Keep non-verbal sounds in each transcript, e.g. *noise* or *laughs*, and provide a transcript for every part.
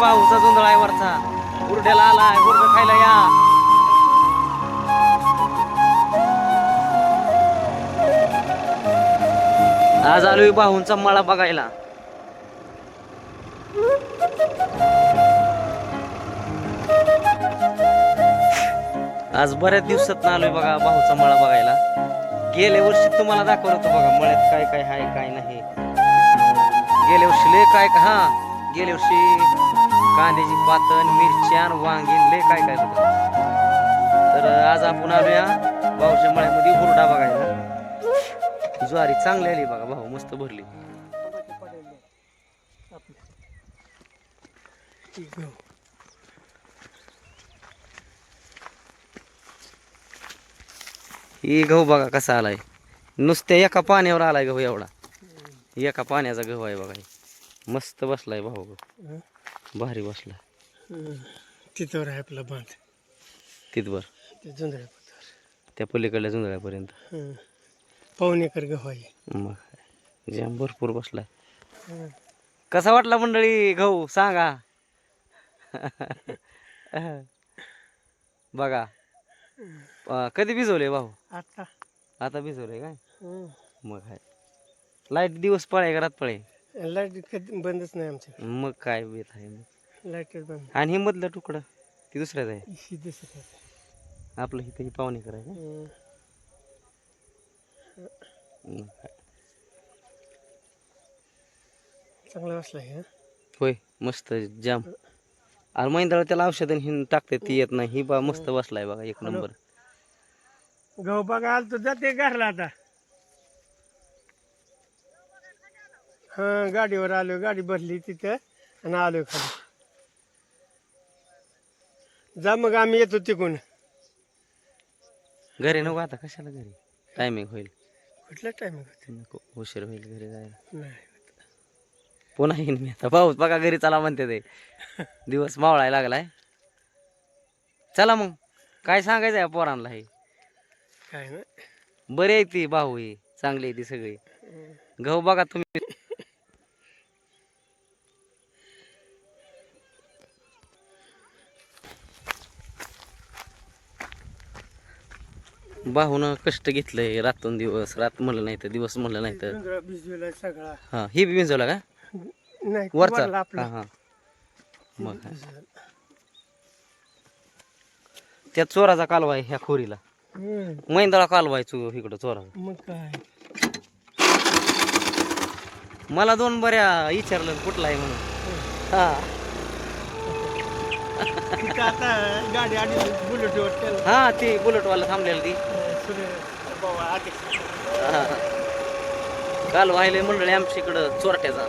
भाऊचा जोंधळा आहे वरचा. उरड्याला आलाय हुरड खायला या. आज आलोय बाहूंचा मळा बघायला. आज बऱ्याच दिवसात आलोय बघा भाऊचा मळा बघायला. गेल्या वर्षी तुम्हाला दाखवलं होतं बघा मळ्यात काय काय आहे काय नाही. गेल्या वर्षी लय काय का हा गेल्या वर्षी कांद्याची पातन मिरच्यान वांगीन लय काय काय होतं. तर आज आपण आलोया भाऊच्या मळ्यामध्ये हुरडा बघायला. ज्वारी चांगली आली बघा भाऊ मस्त भरली. ही गहू बघा कसा आलाय. नुसत्या एका पाण्यावर आलाय गहू एवढा. एका पाण्याचा गहू आहे बघा मस्त बसलाय भाऊ. गहू. भारी बसलाय तिथवर आहे आपला बांध. तिथवर? ते जुंधळ्या त्या पलीकडल्या जुंजळ्यापर्यंत हं. पाऊण एकर गहू आहे मग काय. जाम भरपूर बसलाय हं. कसा वाटला मंडळी? गहू सांगा. बघा. अं, कधी भिजवले भाऊ? आता. आता भिजवले काय? हं. मग काय. लाइट दिवस पळे घरात पळे लाइट कधी बंदच नाही आमच्या मग काय बेत आहे मग? लाईटच बंद आणि हे मधलं तुकडं ती दुसऱ्याच आहे? ही दिसत आहे. आपलं इथं ही पाहुणे करायचं. मग काय. चांगला बसला आहे हं. होय मस्त जाम. आणि मैंदळ त्याला औषधं हिन टाकते ती येत नाही. ही बा मस्त बसलाय बघा एक नंबर. गहू बघा आलो तर जाते घरला आता. हा गाडीवर आलो गाडी भरली तिथं आणि आलो खाली. जा मग आम्ही येतो तिकून घरी नको आता कशाला घरी? टायमिंग होईल. कुठला होते? नको उशीर होईल घरी जायला. नाही पुन्हा येईन मी आता. पाऊस बघा घरी चला म्हणते ते. दिवस मावळायला लागलाय. चला मग. काय सांगायचं आहे पोरांना हे? काय ना? बरी आहे ती भाऊ ही. चांगली आहे ती सगळी. गहू बघा तुम्ही. भाऊनं कष्ट घेतलंय रातून दिवस रात म्हणलं नाही तर दिवस म्हणलं नाही तर. जुंधळा भिजवला सगळा. हा ही बी भिजवला का? नाही वरचा? वरला आपला. हा मग काय. त्या चोराचा कालवा आहे ह्या खोरीला. हम्म. मैंदळा कालवा आहे चो इकडं चोरा मग काय? मला दोन बऱ्या विचारलं कुठला आहे म्हणून? हा. तिथं आता गाडी आली त्याला हा ती बुलेटवाला थांबलेलं ती. हा. *laughs* काल व्हायला मंडळी आमच्या इकडं चोरट्याचा.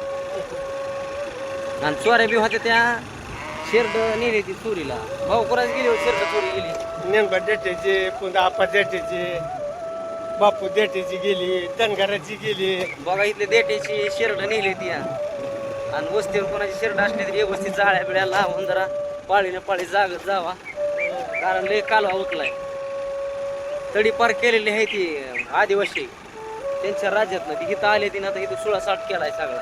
आणि चोऱ्या बी होत्या त्या शेरड नेली ती चोरीला. भाऊ कोणाच गेली होती? शेरड चोरी गेली. नेमका देटेचे पुन्हा आपा देटेचे बापू देटेची गेली धनगराची गेली. बघा इथले देटेची शेरड नेली ती आणि वस्तीवर कोणाची शेरड असली तरी व्यवस्थित जाळ्या बिळ्या लावून जरा पाळीने पाळी जागत जावा. कारण लय कालवा उकलाय तडी पार केलेली आहे ती आदिवासी. त्यांच्या राज्यातनं ती. इथं आले तिनं आता इथं सुळा साठ केलाय सगळा.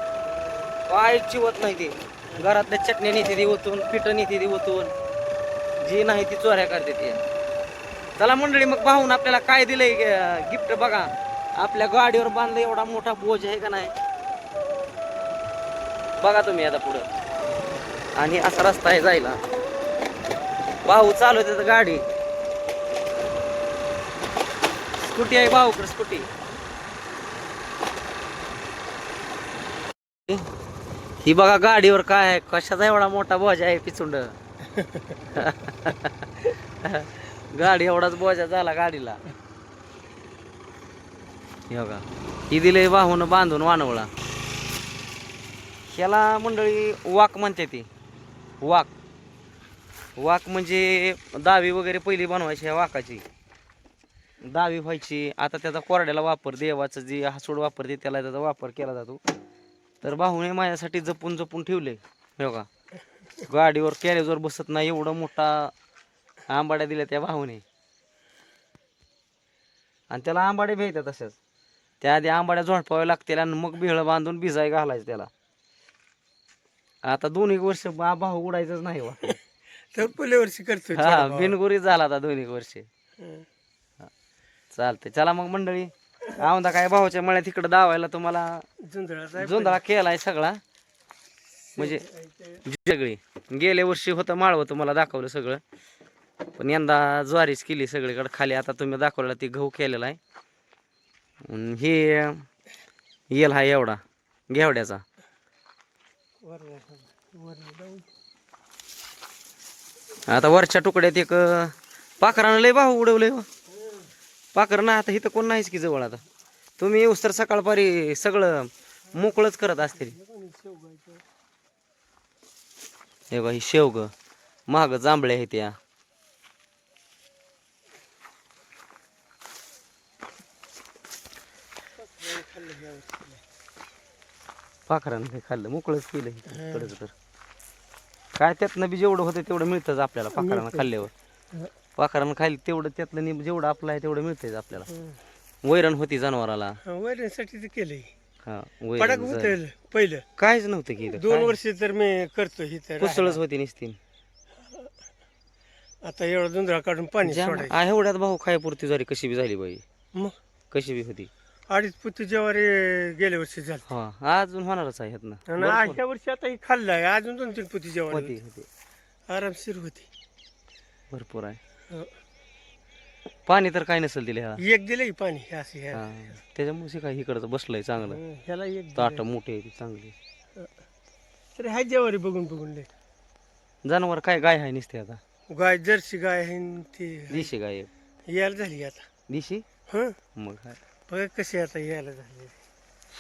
काय चिवत नाही ते. घरातल्या चटण्या नेते ती ओतून पिठं नेते ती ओतून. जी नाही ती चोऱ्या करते ती. चला मंडळी मग पाहून आपल्याला काय दिलंय गिफ्ट बघा. आपल्या गाडीवर बांधलं एवढा मोठा बोज आहे का नाही? बघा तुम्ही आता पुढं. आणि असा रस्ता आहे जायला. भाऊ चालवते तर गाडी. स्कूटी आहे भाऊकडे स्कूटी. ही बघा गाडीवर काय आहे कशाचा एवढा मोठा बोजा आहे पिचुंड? गाडी एवढाच बोजा झाला गाडीला. बघा ही दिले वाहून बांधून वानवळा. ह्याला मंडळी वाक म्हणते ती. वाक. वाक म्हणजे दावी वगैरे पहिली बनवायची ह्या वाकाची. दावी व्हायची. आता त्याचा कोरड्याला वापर देवाचं जे हसूड वापरते त्याला त्याचा वापर केला जातो. तर भाऊने माझ्यासाठी जपून जपून ठेवले. हे बघा. गाडीवर कॅरेजवर बसत नाही एवढा मोठा आंबाड्या दिल्या त्या भाऊने. आणि त्याला आंबाड्या भेटतात तशाच त्या आधी आंबाड्या झोडपाव्या लागतील आणि मग बिहळं बांधून भिजाय घालायचं त्याला. आता दोन एक वर्ष बा- भाऊ उडायचंच नाही *laughs* तर पुढल्या वर्षी करतो हा बिनगुरी झाला आता दोन एक वर्ष. चालते चला मग मंडळी. औंदा काय भावाच्या मळ्यात इकडे दावायला तुम्हाला जोंधळा केलाय सगळा. म्हणजे सगळी गेल्या वर्षी होतं माळवं तुम्हाला दाखवलं सगळं. पण यंदा ज्वारीच केली सगळीकडे खाली. आता तुम्ही दाखवलेला ती गहू केलेला आहे. हे येल हा एवढा घेवड्याचा. आता वरच्या तुकड्यात एक पाखरानं लय भाऊ उडवलंय पाखरं ना आता इथं कोण नाहीच की जवळ आता. तुम्ही येऊस तर सकाळपारी सगळं मोकळंच करत असतील. हे बघा ही शेवग. महाग जांभळे आहेत या. पाखरानं खाल्लं मोकळंच केलं तर. काय त्यातनं बी जेवढं होतं तेवढं मिळतंच आपल्याला पाखरानं खाल्ल्यावर. पाखरानं खाल्लं तेवढं त्यातलं नि- जेवढं आपलं आहे तेवढं मिळतंच आपल्याला. वैरण होती जनावराला. वैरणसाठी ते केलंय. हा पडक वैरण होत पहिलं. काहीच नव्हतं की इथं. दोन काय? वर्ष तर मी करतो ही तर कुसळच होती निसती. आता एवढा जुंधळा काढून पाणी सोडायचं. एवढ्यात भाऊ खायपुरती झाली कशी बी झाली बाई. मग? कशी बी होती. अडीच पुती ज्वारी गेल्या वर्षी झाली. हा अजून होणारच आहे ह्यातनं. आणि भरपूर. अशा वर्षी आता ही खाल्लाय अजून दोन तीन पुती ज्वारी होती. होती. आरामशीर होती. भरपूर आहे. पाणी तर काय नसेल दिले एक दिलंय पाणी हे असं ह्या हा. त्याच्यामुळे काय इकडचं बसलंय चांगलं. हं, ह्याला एक ताट. मोठे चांगली तरी हाय ज्वारी बघून बघून लय. जनावर काय गाय आहे निसते आता? गाय जर्सी गाय आहे न ती. दिशी गाय आहे. यायला झाली आता. दिशी? हं. मग काय? बघा कशी आता यायला झाली.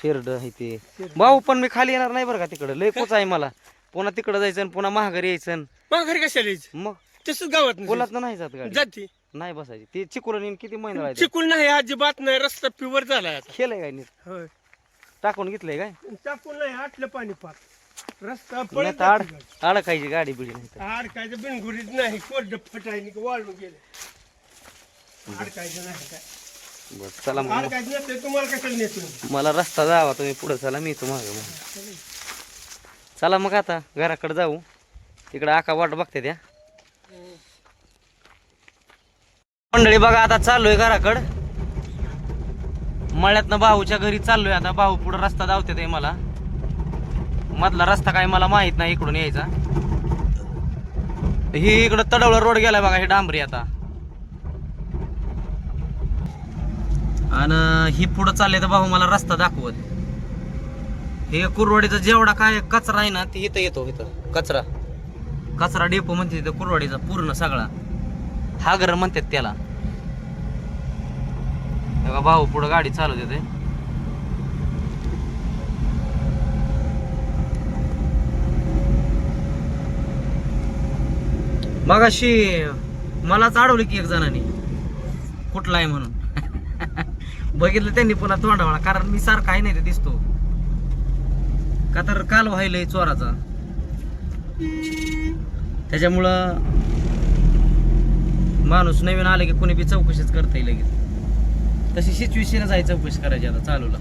शेरड आहे ते. भाऊ पण मी खाली येणार नाही बरं का तिकडं. लय पोच आहे मला. पुन्हा तिकडं जायचं आणि पुन्हा महागारी यायचं मग घरी कशाला यायचं? मग? तसंच गावात. बोलात नाही जात गाडी. जाती. नाही बसायची. ते चिकुरण किती महिना चिकूल नाही अजिबात नाही रस्ता प्युअर झालाय आता. खेळय काय नीट? होय. टाकून घेतलंय काय? टाकून नाही आटलं पाणी पाक रस्ता नाही पळत तर आड जाती. अडकायची गाडी बिडी नाही तर. अडकायचं बिनगुरीत नाही कोरड फटायनी वाळून गेले. अडकायचं नाही काय. बरं चला मग. अडकायचं नसते तुम्हाला कशाला नेतो मला रस्ता जावा तुम्ही पुढे चला मी तुम्हाला मग चला मग आता घराकडे जाऊ. तिकडे आका वाट बघते त्या. मंडळी बघा आता चाललोय घराकड. मळ्यातनं भाऊच्या घरी चाललोय आता. भाऊ पुढे रस्ता धावते ते मला. मधला रस्ता काय मला माहीत नाही इकडून यायचा. ही इकडं तडवळ रोड गेलाय बघा हे डांबरी आता. आणि ही पुढं चालले तर भाऊ मला रस्ता दाखवत. हे कुरवाडीचा जेवढा काय कचरा आहे ना ते इथं येतो इथं. कचरा. कचरा डेपो म्हणते तिथं कुरवाडीचा पूर्ण सगळा. हागर म्हणतात त्याला. बघा भाऊ पुढं गाडी चालवते देते मगाशी मलाच अडवली की एक जणांनी. कुठला आहे म्हणून. *laughs* बघितलं त्यांनी पुन्हा तोंडावळा कारण मी सारखा आहे नाही ते दिसतो. का तर काल व्हायलंय चोराचा. त्याच्यामुळं माणूस नवीन आले की कोणी बी चौकशीच करता येईल लगेच. तशी सिच्युएशन जायचं चौकशी करायची आता चालूला.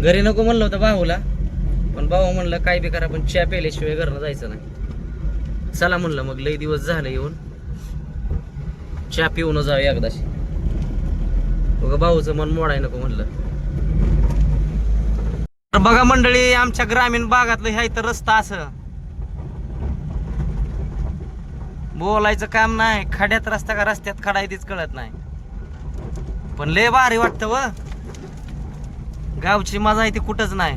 घरी नको म्हणलं होतं भाऊला पण भाऊ म्हणलं काय बी करा पण चहा प्यायल्याशिवाय घरनं जायचं नाही. चला म्हणलं मग लई दिवस झाले येऊन. चहा पिऊन जाऊ एकदाशी. बघा भाऊचं मन मोडाय नको म्हणलं. तर बघा मंडळी आमच्या ग्रामीण भागातलं ह्या इथं रस्ता असं. बोलायचं काम नाही खड्यात रस्ता का रस्त्यात खडा आहे तीच कळत नाही. पण लय भारी वाटतं व. गावची मजा आहे ती कुठंच नाही.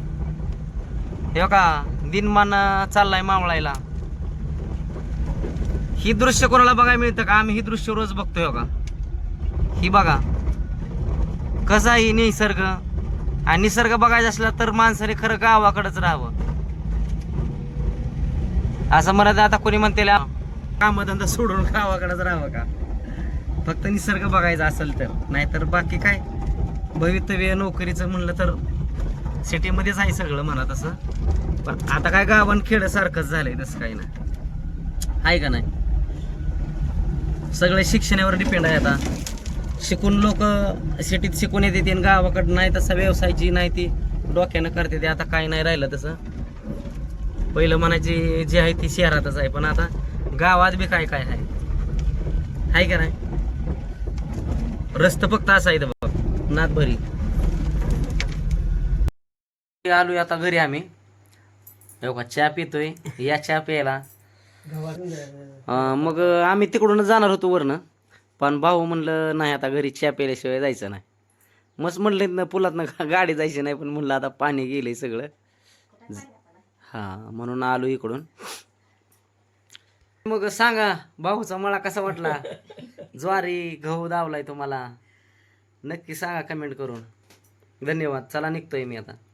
हे का दिनमान चाललाय मावळायला. ही दृश्य कोणाला बघायला मिळतं का? आम्ही ही दृश्य रोज बघतोय हो का ही बघा. कसा आहे निसर्ग? आणि निसर्ग बघायचा असला तर माणसाने खरं गावाकडंच राहावं. असं म्हणत आता कोणी म्हणते कामधंदा सोडून गावाकडेच राहावं का? फक्त निसर्ग बघायचा असेल तर. नाहीतर बाकी काय? भवितव्य नोकरीचं म्हणलं तर सिटीमध्येच आहे सगळं म्हणा तसं. पण आता काय गावन खेड्यासारखंच झालंय तसं काही नाही. आहे का नाही? सगळे शिक्षणावर डिपेंड आहे आता. शिकून लोक सिटीत शिकून येते आणि गावाकडं नाही तसा व्यवसायाची नाही ती. डोक्यानं करते ते आता काही नाही राहिलं तसं. पहिलं म्हणायची जी आहे ती शहरातच आहे पण आता गावात बी काय काय आहे? आहे का नाही? रस्त फक्त असा आहे बघ नाथभरी आलो आता घरी आम्ही. का चहा पितोय. या चहा प्यायला. मग आम्ही तिकडूनच जाणार होतो वरनं. पण भाऊ म्हणलं नाही आता घरी चहा प्यायल्याशिवाय जायचं नाही. मस्त म्हणलं ना पुलातनं *laughs* गाडी जायची नाही. पण म्हणलं आता पाणी गेलंय सगळं. हां म्हणून आलो इकडून. मग सांगा भाऊचा मळा कसा वाटला? ज्वारी गहू दावलाय तुम्हाला. नक्की सांगा कमेंट करून. धन्यवाद. चला निघतोय मी आता.